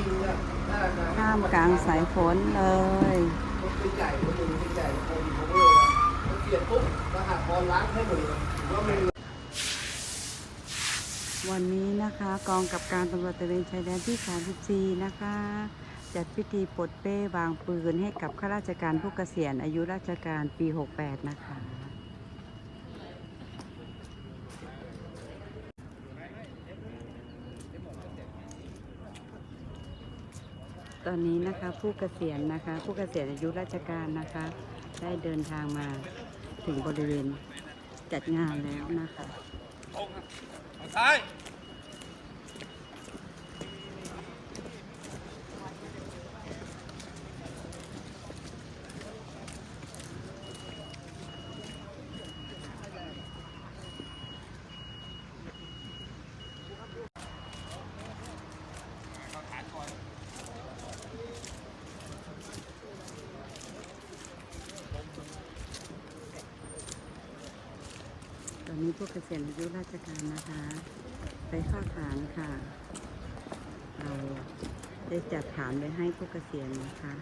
ริงอะน่าจะท่ามกลางสายฝนเลยรถใหญ่รถมือใหญ่โควิดเขาก็เลยมันเปลี่ยนปุ๊บรหัสบอลล้างให้หมดเลยถือว่ามันวันนี้นะคะกองกับการตำรวจตระเวนชายแดนที่ 34 นะคะ จัดพิธีปลดเป้วางปืนให้กับข้าราชการผู้เกษียณอายุราชการปี 68 นะคะ ตอนนี้นะคะผู้เกษียณนะคะ ผู้เกษียณอายุราชการนะคะ ได้เดินทางมาถึงบริเวณจัดงานแล้วนะคะซ้าย นี้ผู้เกษียณอายุราชการนะคะ ไปเข้าฐานค่ะ เราได้จัดฐานไว้ให้ผู้เกษียณนะคะ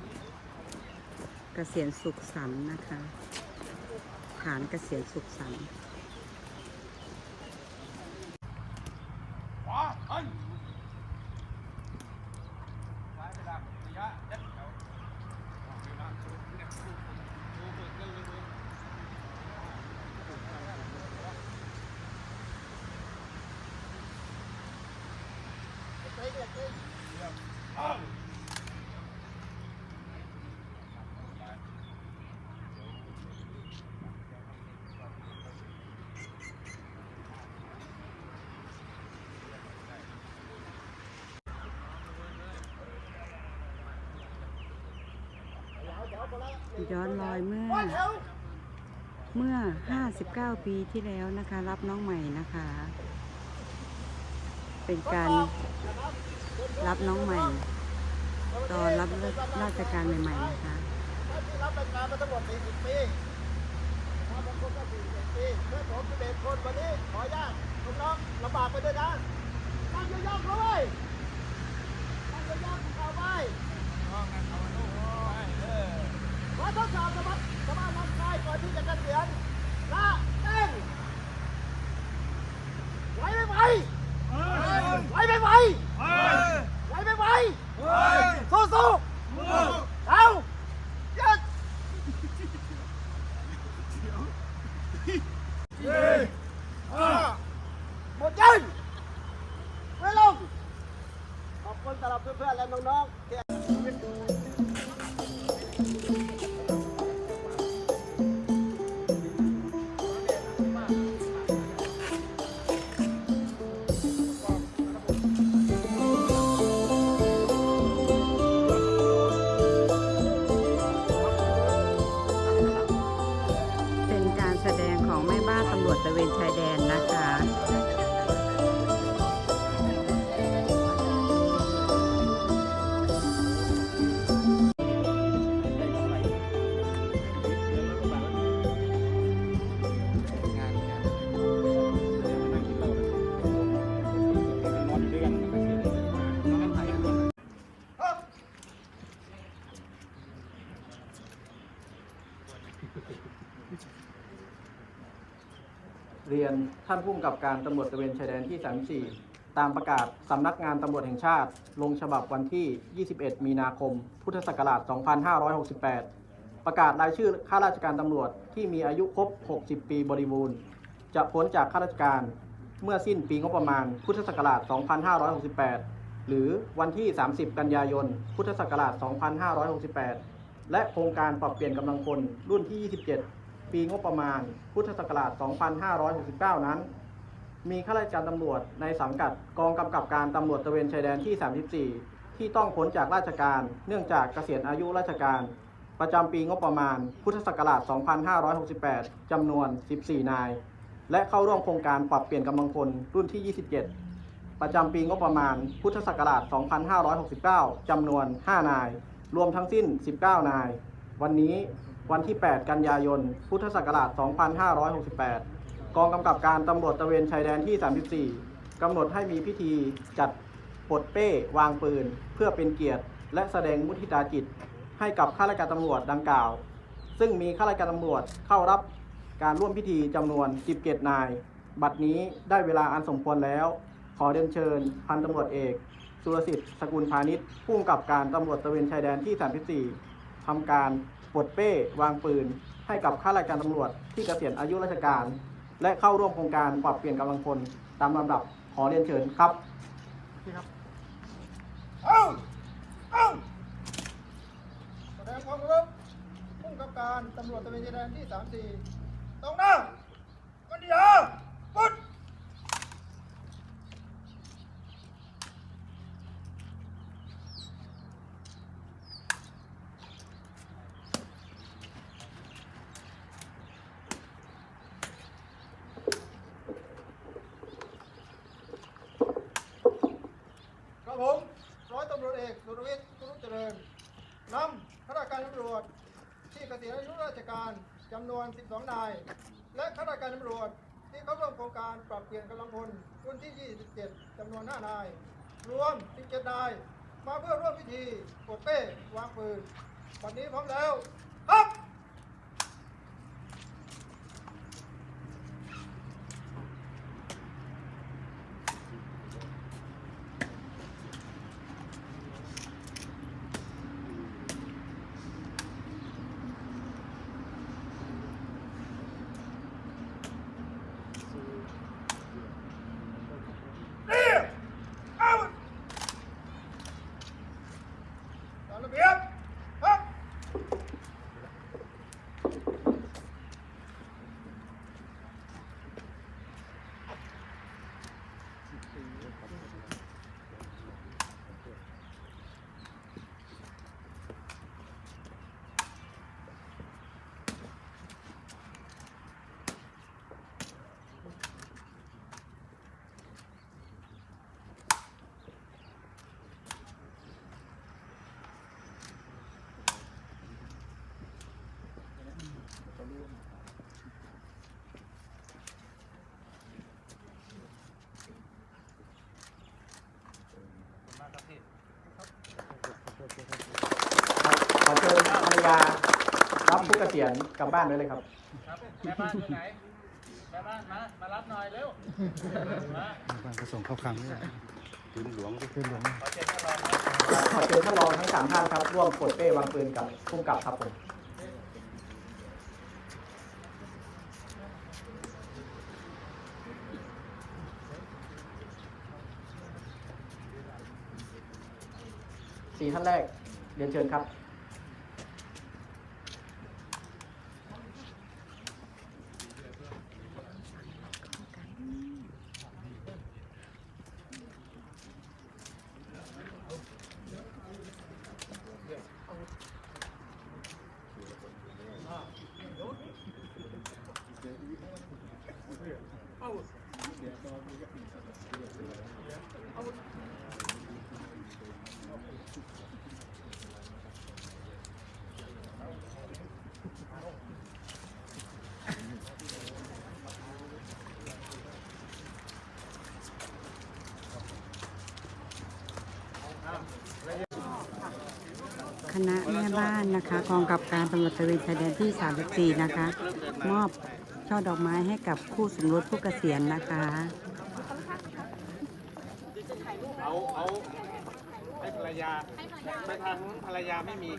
เกษียณสุขสันต์นะคะ ฐานเกษียณสุขสันต์ ขวาเฮ้ยซ้ายไปดักระยะเด็ดแถว ย้อนรอยเมื่อ เมื่อ 59 ปีที่แล้วนะคะ รับน้องใหม่นะคะ เป็นการรับน้องใหม่ ตอนรับราชการใหม่ๆนะคะรับรายการมาทั้งหมด40ปีถ้าบางคนก็41ปีเพื่อนผม11คนวันนี้ขออนุญาตน้องลำบากไปด้วยนะนั่งยองๆเขาไว้งยองๆเอาไว้ ขอทดสอบสมรรสมรรถร่างกายก่อนที่จะเกษียณ ท่านผู้กำกับการตำรวจตระเวนชายแดนที่ 34 ตามประกาศสำนักงานตำรวจแห่งชาติ ลงฉบับวันที่ 21 มีนาคม พุทธศักราช 2568 ประกาศรายชื่อข้าราชการตำรวจที่มีอายุครบ 60 ปีบริบูรณ์ จะพ้นจากข้าราชการเมื่อสิ้นปีงบประมาณ พุทธศักราช 2568 หรือวันที่ 30 กันยายน พุทธศักราช 2568 และโครงการปรับเปลี่ยนกำลังพลรุ่นที่ 27 ปีงบประมาณ พุทธศักราช 2569 นั้น มีข้าราชการตำรวจในสังกัดกองกำกับการตำรวจตะเวนชายแดนที่ 34 ที่ต้องพ้นจากราชการเนื่องจากเกษียณอายุราชการ ประจำปีงบประมาณ พุทธศักราช 2568 จำนวน 14 นาย และเข้าร่วมโครงการปรับเปลี่ยนกำลังพลรุ่นที่ 27 ประจำปีงบประมาณ พุทธศักราช 2569 จำนวน 5 นาย รวมทั้งสิ้น 19 นาย วันนี้ วันที่ 8 กันยายน พุทธศักราช 2568 กองกำกับการตำรวจตระเวนชายแดนที่ 34 กำหนดให้มีพิธีจัดปลดเป้วางปืน เพื่อเป็นเกียรติ และแสดงมุทิตาจิต ให้กับข้าราชการตำรวจดังกล่าว ซึ่งมีข้าราชการตำรวจเข้ารับการร่วมพิธีจำนวน 17 นาย บัดนี้ได้เวลาอันสมควรแล้ว ขอเรียนเชิญ พันตำรวจเอก สุรสิทธิ์สกุลพาณิชย์ผู้กำกับการตำรวจตระเวนชายแดนที่ 34ทำการ ปลดเป้ วางปืน ให้กับข้าราชการตำรวจที่เกษียณอายุราชการ และเข้าร่วมโครงการปรับเปลี่ยนกำลังพลตามลำดับขอเรียนเชิญครับเอาเอาแสดงความเคารพผู้กำกับการตำรวจตระเวนชายแดนที่ 34ตรงหน้ากันดีฮะพุทธ ครับผมร้ อยตำรเอกสุรวิทย์สุรุเจริญนำข้าราชการตำรวจ ที่เกษียณอายุราชการจำนวน 12 นาย และข้าราชการตำรวจ ที่เข้าร่วมโครงการปรับเปลี่ยนกำลังพลรุ่นที่ 27จำนวน 5 นาย รวม 17 นาย มาเพื่อร่วมพิธีปลดเป้วางปืนวันนี้พร้อมแล้วครับ ขอเชิญภรรยารับผู้เกษียณกลับบ้านได้เลยครับ ครับแม่บ้านอยู่ไหนแม่บ้านมามารับหน่อยเร็วมาบ้านก็ส่งเข้าคลังด้วยพื้นหลวงพื้นหลวงขอเชิญท่านรองครับขอเชิญท่านรองทั้งสามท่านครับ ร่วมปลดเป้วางปืนกับผู้กำกับครับผมสี่ท่านแรกเรียนเชิญครับ คณะแม่บ้านนะคะกองกับการตำรวจตระเวนชายแดนที่ 34 นะคะ มอบช่อดอกไม้ให้กับคู่สมรสผู้เกษียณนะคะ เอาเอาให้ภรรยาไปทางนู้นภรรยาไม่มี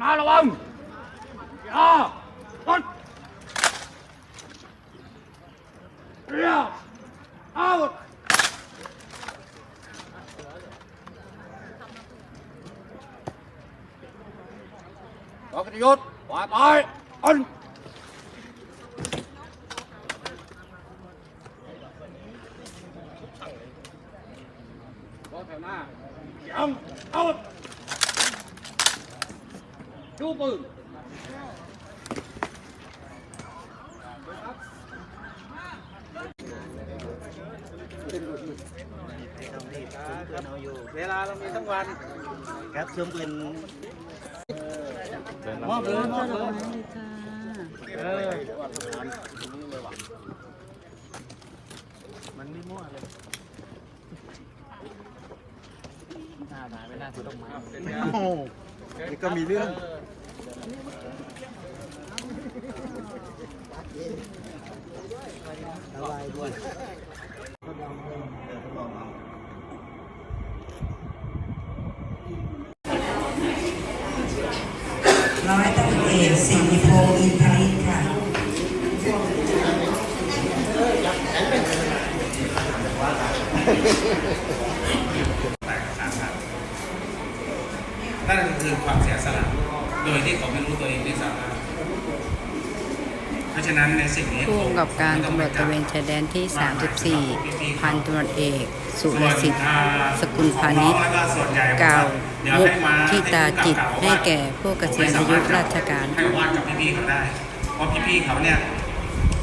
นาระวังอย่าต้นเรียวเอา ปกติยุทธ์ว่าตายอันรอแถวหน้ายังเอาดู ปืนเวลาเรามีทั้งวัน ครับชมเป็นมอบเลยมอบเลยเลยค่ะเออมันไม่มั่วเลยหน้าตาไม่น่าถือต้องมาโอ้นี่ก็มีเรื่อง นั่นก็คือความเสียสละโดยที่เขาไม่รู้ตัวเองด้วยซ้ำเพราะฉะนั้นในสิ่งนี้ผู้กำกับการตำรวจตระเวนชายแดนที่ 34 พันตำรวจเอก สุรสิทธิ์ สกุลพาณิชย์กล่าวมุกที่ตาจิตให้แก่ผู้เกษียณอายุราชการให้วาดกับพี่ๆเขาได้เพราะพี่ๆเขาเนี่ย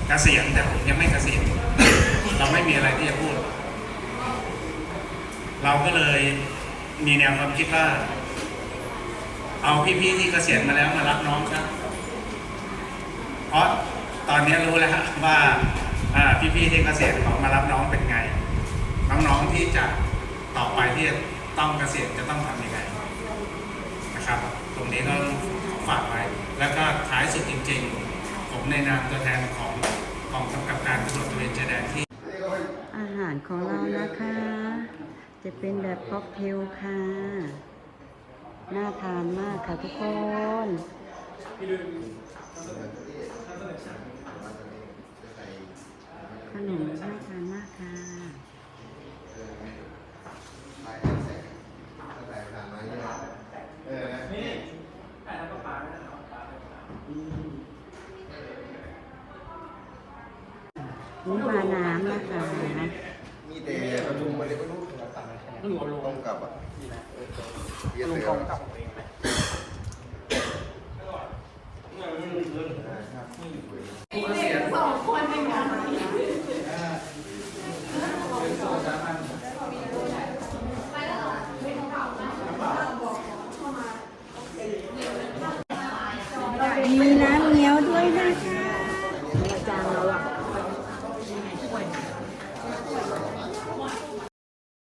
เกษียณแต่ผมยังไม่เกษียณเราไม่มีอะไรที่จะพูด เราก็เลยมีแนวความคิดว่า เอาพี่ๆที่เกษียณมาแล้วมารับน้องครับ เพราะตอนนี้รู้แล้วว่าอ่าพี่ๆที่เกษียณเขามารับน้องเป็นไง น้องๆที่จะต่อไปที่จะต้องเกษียณจะต้องทำยังไงนะครับ ตรงนี้ก็ฝากไว้ แล้วก็ท้ายสุดจริง ๆ ผมในนามตัวแทนของกองกำกับการตำรวจตระเวนชายแดนที่ อาหารของเรานะคะ จะเป็นแบบค็อกเทลค่ะ น่าทานมากค่ะทุกคนขนมน่า เรี